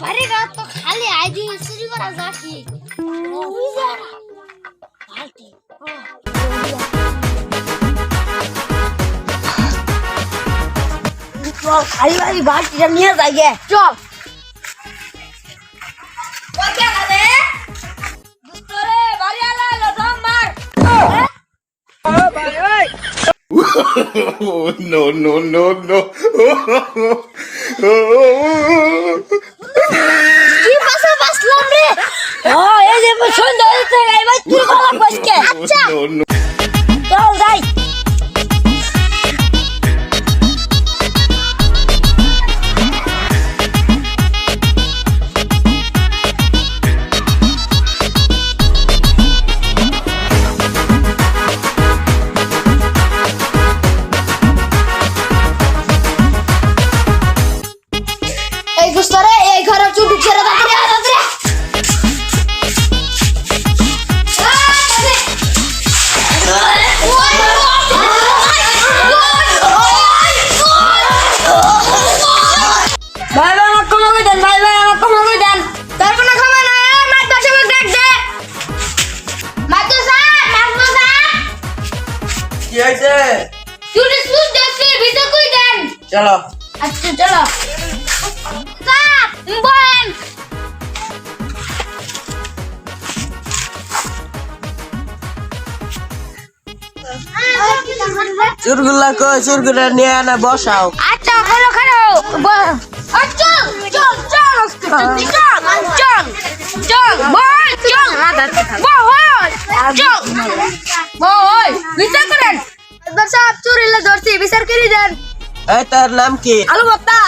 भरेगा तो खाली की। खाली वाली बाल्टी जमी है चौ तो क्या कर रहे Oh, no, no, no, no. কি পাশে বাসলাম রে ও এই যে সুন্দর হয়েছে এবার তুই বলা বসকে আচ্ছা No, no. চল যাই গুস্তরে এই ঘরে চুটু ছেড়ে দাও রে ভাই ভাই আমার কমা কই দেন ভাই ভাই আমার কমা কই দেন। তোর কোনো খবর নাই মাছ দশে মুখ দেখ দে। মাছ দশা মাছ দশা কি হয়েছে? চুরি সুস দেখছি ভিতর কই দেন? চলো। আচ্ছা চলো। চুরগুলা কই? চুরগুলা নিয়ে আনা বসাও। আচ্ছা হলো খালো। চল চল চল চল চল চল বল চল। বল চল। বল বিচার করেন। সাহেব চুরিলে ধরছি বিচার করে দেন। এই তোর নাম কি? আলু ভর্তা।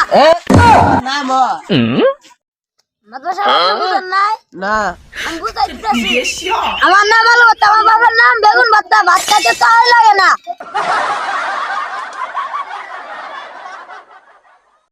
নাম আমার নাম ভর্তা আমার বাবার নাম বেগুন ভর্তা। ভাত খাইতে তাই লাগে না।